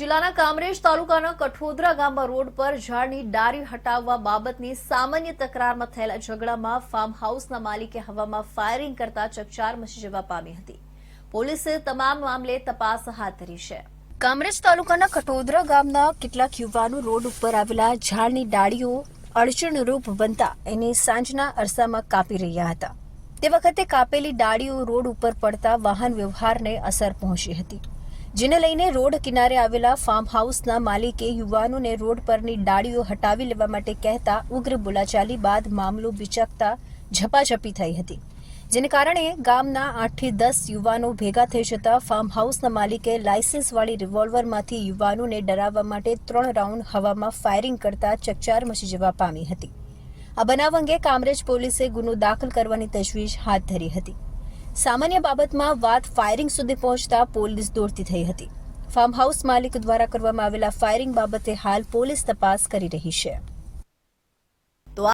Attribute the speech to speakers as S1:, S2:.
S1: જિલ્લાના કામરેજ તાલુકાના કઠોદરા ગામમાં રોડ પર ઝાડની ડારી હટાવવા બાબતની સામાન્ય તકરારમાં થયેલા ઝઘડામાં ફાર્મ હાઉસના માલિકે હવામાં ફાયરિંગ કરતા ચકચાર મચી જવા પામી હતી. પોલીસે તમામ મામલે તપાસ હાથ ધરી છે. કામરેજ તાલુકાના કઠોદરા ગામના કેટલાક યુવાનો રોડ ઉપર આવેલા ઝાડની ડાળીઓ અડચણરૂપ બનતા એને સાંજના અરસામાં કાપી રહ્યા હતા. તે વખતે કાપેલી ડાળીઓ રોડ ઉપર પડતા વાહન વ્યવહારને અસર પહોંચી હતી. જેને લઈને રોડ કિનારે આવેલા ફાર્મ હાઉસના માલિકે યુવાનોને રોડ પરની ડાળીઓ હટાવી લેવા માટે કહેતા ઉગ્ર બોલાચાલી બાદ મામલો બિચકતા ઝપાઝપી થઈ હતી. જેને કારણે ગામના આઠથી દસ યુવાનો ભેગા થઈ જતા ફાર્મ હાઉસના માલિકે લાયસન્સવાળી રિવોલ્વરમાંથી યુવાનોને ડરાવવા માટે ત્રણ રાઉન્ડ હવામાં ફાયરિંગ કરતા ચકચાર મચી જવા પામી હતી. આ બનાવ અંગે કામરેજ પોલીસે ગુનો દાખલ કરવાની તજવીજ હાથ ધરી હતી. સામાન્ય બાબતમાં વાત ફાયરિંગ સુધી પહોંચતા પોલીસ દોડતી થઈ હતી. ફાર્મ હાઉસ માલિક દ્વારા કરવામાં આવેલા ફાયરિંગ બાબતે હાલ પોલીસ તપાસ કરી રહી છે.